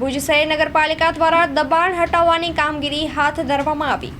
ભુજ શહેર નગરપાલિકા દ્વારા દબાણ હટાવવાની કામગીરી હાથ ધરવામાં આવી.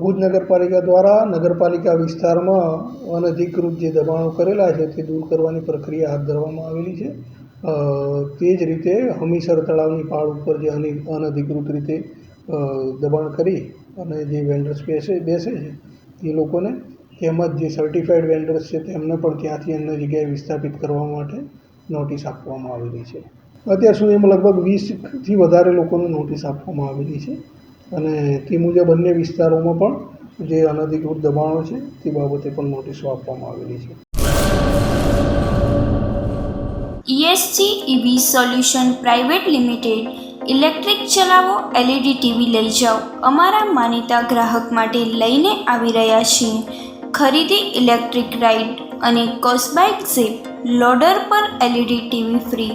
ભુજ નગરપાલિકા દ્વારા નગરપાલિકા વિસ્તારમાં અનધિકૃત જે દબાણો કરેલા છે તે દૂર કરવાની પ્રક્રિયા હાથ ધરવામાં આવેલી છે. તે જ રીતે હમીસર તળાવની પાળ ઉપર જે અનિ, અનધિકૃત રીતે દબાણ કરી અને જે વેન્ડર્સ બેસે બેસે છે તે લોકોને તેમજ જે સર્ટિફાઈડ વેન્ડર્સ છે તેમને પણ ત્યાંથી અન્ય જગ્યાએ વિસ્થાપિત કરવા માટે નોટિસ આપવામાં આવેલી છે. અત્યાર સુધીમાં લગભગ વીસથી વધારે લોકોને નોટિસ આપવામાં આવેલી છે. અને તે મુજબ અન્ય વિસ્તારોમાં પણ જે અનધિકૃત દબાણો છે, તે બાબતે પણ નોટિસો આપવામાં આવેલી છે. ESC EV solution private limited electric ચલાવો એલઈડી ટીવી લઈ જાઓ. અમારા માનીતા ગ્રાહક માટે લઈને આવી રહ્યા છીએ. ખરીદી ઇલેક્ટ્રિક રાઇડ અને કોસ્બાઇક ઝીપ લોડર પર એલઈડી ટીવી ફ્રી.